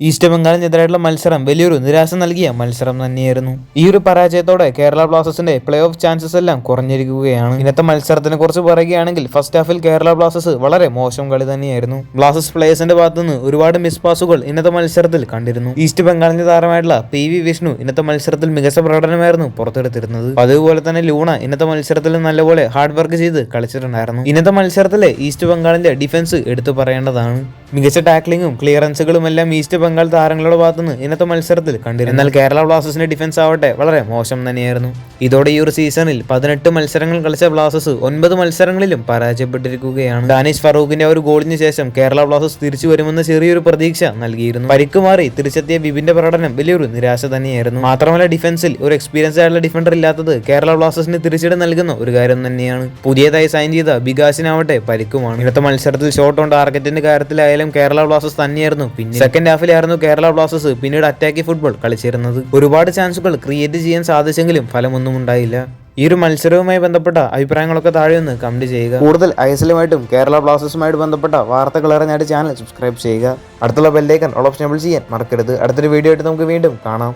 East ബംഗാളിനെതിരായിട്ടുള്ള മത്സരം. വലിയൊരു നിരാശ നൽകിയ മത്സരം തന്നെയായിരുന്നു. ഈ ഒരു പരാജയത്തോടെ കേരള ബ്ലാസ്റ്റേഴ്സിന്റെ പ്ലേ ഓഫ് ചാൻസസ് എല്ലാം കുറഞ്ഞിരിക്കുകയാണ്. ഇന്നത്തെ മത്സരത്തിനെ കുറിച്ച് പറയുകയാണെങ്കിൽ ഫസ്റ്റ് ഹാഫിൽ കേരള ബ്ലാസ്റ്റേഴ്സ് വളരെ മോശം കളി തന്നെയായിരുന്നു. ബ്ലാസ്റ്റേഴ്സ് പ്ലേയേഴ്സിന്റെ ഭാഗത്തുനിന്ന് ഒരുപാട് മിസ് പാസുകൾ ഇന്നത്തെ മത്സരത്തിൽ കണ്ടിരുന്നു. ഈസ്റ്റ് ബംഗാളിന്റെ താരമായിട്ടുള്ള പി വി വിഷ്ണു ഇന്നത്തെ മത്സരത്തിൽ മികച്ച പ്രകടനമായിരുന്നു പുറത്തെടുത്തിരുന്നത്. അതുപോലെ തന്നെ ലൂണ ഇന്നത്തെ മത്സരത്തിൽ നല്ലപോലെ ഹാർഡ് വർക്ക് ചെയ്ത് കളിച്ചിട്ടുണ്ടായിരുന്നു. ഇന്നത്തെ മത്സരത്തിലെ ഈസ്റ്റ് ബംഗാളിന്റെ ഡിഫൻസ് എടുത്തു പറയേണ്ടതാണ്. മികച്ച ടാക്ലിങ്ങും ക്ലിയറൻസുകളും എല്ലാം ഈസ്റ്റ് ബംഗാൾ താരങ്ങളുടെ ഭാഗത്തുനിന്ന് ഇന്നത്തെ മത്സരത്തിൽ കണ്ടിരുന്നു. എന്നാൽ കേരള ബ്ലാസ്റ്റേഴ്സിന്റെ ഡിഫൻസ് ആവട്ടെ വളരെ മോശം തന്നെയായിരുന്നു. ഇതോടെ ഈ ഒരു സീസണിൽ പതിനെട്ട് മത്സരങ്ങൾ കളിച്ച ബ്ലാസ്റ്റേഴ്സ് ഒൻപത് മത്സരങ്ങളിലും പരാജയപ്പെട്ടിരിക്കുകയാണ്. ഡാനിഷ് ഫറൂഖിന്റെ ഒരു ഗോളിന് ശേഷം കേരള ബ്ലാസ്റ്റേഴ്സ് തിരിച്ചു വരുമെന്ന് ചെറിയൊരു പ്രതീക്ഷ നൽകിയിരുന്നു. പരിക്ക് മാറി തിരിച്ചെത്തിയ ബിബിന്റെ പ്രകടനം വലിയൊരു നിരാശ തന്നെയായിരുന്നു. മാത്രമല്ല ഡിഫൻസിൽ ഒരു എക്സ്പീരിയൻസ് ആയിട്ടുള്ള ഡിഫൻഡർ ഇല്ലാത്തത് കേരള ബ്ലാസ്റ്റേഴ്സിന് തിരിച്ചിട നൽകുന്ന ഒരു കാര്യം തന്നെയാണ്. പുതിയതായി സൈൻ ചെയ്ത ബികാസിനാവട്ടെ പരിക്കുമാണ്. ഇന്നത്തെ മത്സരത്തിൽ ഷോട്ട് ഓൺ ടാർഗറ്റിന്റെ കാര്യത്തിലായാലും കേരള ബ്ലാസ്റ്റേഴ്സ് തന്നെയായിരുന്നു. പിന്നെ സെക്കൻഡ് ഹാഫിലായിരുന്നു കേരള ബ്ലാസ്റ്റേഴ്സ് പിന്നീട് അറ്റാക്കി ഫുട്ബോൾ കളിച്ചിരുന്നത്. ഒരുപാട് ചാൻസുകൾ ക്രിയേറ്റ് ചെയ്യാൻ സാധിച്ചെങ്കിലും ഫലമൊന്നും ഉണ്ടായില്ല. ഈ ഒരു മത്സരവുമായി ബന്ധപ്പെട്ട അഭിപ്രായങ്ങളൊക്കെ താഴെ ഒന്ന് കമന്റ് ചെയ്യുക. കൂടുതൽ ഐസലുമായിട്ടും കേരള ബ്ലാസ്റ്റേഴ്സുമായിട്ട് ബന്ധപ്പെട്ട വാർത്തകൾ അറിഞ്ഞായിട്ട് ചാനൽ സബ്സ്ക്രൈബ് ചെയ്യുക. അടുത്തുള്ള ബെല്ലേക്കൻ ഓൾ ഓപ്ഷൻ ചെയ്യാൻ മറക്കരുത്. അടുത്തൊരു വീഡിയോ ആയിട്ട് നമുക്ക് വീണ്ടും കാണാം.